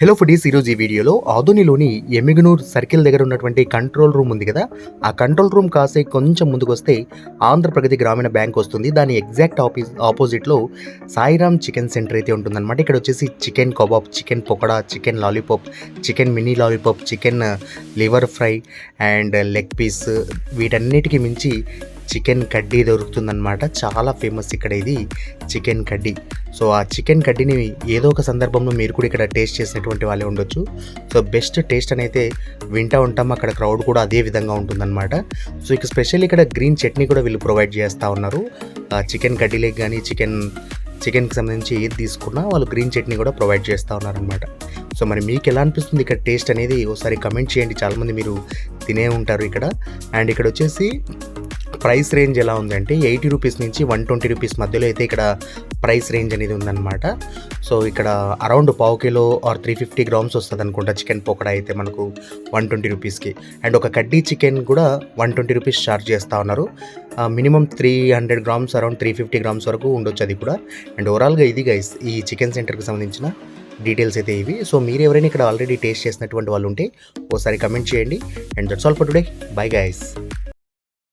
Hello foodies ఈరోజు ఈ వీడియోలో ఆదోనిలోని ఎమ్మిగనూర్ సర్కిల్ దగ్గర ఉన్నటువంటి కంట్రోల్ రూమ్ ఉంది కదా? ఆ కంట్రోల్ రూమ్ కాసే కొంచెం ముందుకు వస్తే ఆంధ్రప్రగతి గ్రామీణ బ్యాంక్ వస్తుంది. దాని ఎగ్జాక్ట్ ఆపోజిట్ ఆపోజిట్లో సాయిరామ్ చికెన్ సెంటర్ అయితే ఉంటుందన్నమాట. ఇక్కడ వచ్చేసి chicken kebab chicken pakoda chicken lollipop chicken mini lollipop chicken liver fry and leg piece వీటన్నిటికీ మించి చికెన్ కడ్డీ దొరుకుతుందన్నమాట. చాలా ఫేమస్ ఇక్కడ ఇది చికెన్ కడ్డీ. సో ఆ చికెన్ కడ్డీని ఏదో ఒక సందర్భంలో మీరు కూడా ఇక్కడ టేస్ట్ చేసినటువంటి వాళ్ళే ఉండొచ్చు. సో బెస్ట్ టేస్ట్ అని అయితే వింటూ ఉంటాం. అక్కడ క్రౌడ్ కూడా అదే విధంగా ఉంటుందన్నమాట. సో ఇక స్పెషల్ ఇక్కడ గ్రీన్ చట్నీ కూడా వీళ్ళు ప్రొవైడ్ చేస్తూ ఉన్నారు. ఆ చికెన్ కడ్డీలకు కానీ చికెన్ చికెన్కి సంబంధించి ఏది తీసుకున్నా వాళ్ళు గ్రీన్ చట్నీ కూడా ప్రొవైడ్ చేస్తూ ఉన్నారనమాట సో మరి మీకు ఎలా అనిపిస్తుంది ఇక్కడ టేస్ట్ అనేది? ఒకసారి కమెంట్ చేయండి. చాలామంది మీరు తినే ఉంటారు ఇక్కడ. అండ్ ఇక్కడ వచ్చేసి ప్రైస్ రేంజ్ ఎలా ఉందంటే ఎయిటీ రూపీస్ నుంచి వన్ ట్వంటీ రూపీస్ మధ్యలో అయితే ఇక్కడ ప్రైస్ రేంజ్ అనేది ఉందన్నమాట. సో ఇక్కడ అరౌండ్ పావు kilo or three fifty grams వస్తుంది అనుకుంటా చికెన్ పకోడా అయితే మనకు వన్ ట్వంటీ రూపీస్కి. అండ్ ఒక కడ్డీ చికెన్ కూడా వన్ ట్వంటీ రూపీస్ ఛార్జ్ చేస్తూ ఉన్నారు. Minimum three hundred grams around three fifty grams వరకు ఉండొచ్చు అది కూడా. అండ్ ఓవరాల్గా ఇది గైస్ ఈ చికెన్ సెంటర్కి సంబంధించిన డీటెయిల్స్ అయితే ఇవి. సో మీరు ఎవరైనా ఇక్కడ ఆల్రెడీ టేస్ట్ చేసినటువంటి వాళ్ళు ఉంటే ఒకసారి కమెంట్ చేయండి. And that's all for today. Bye guys.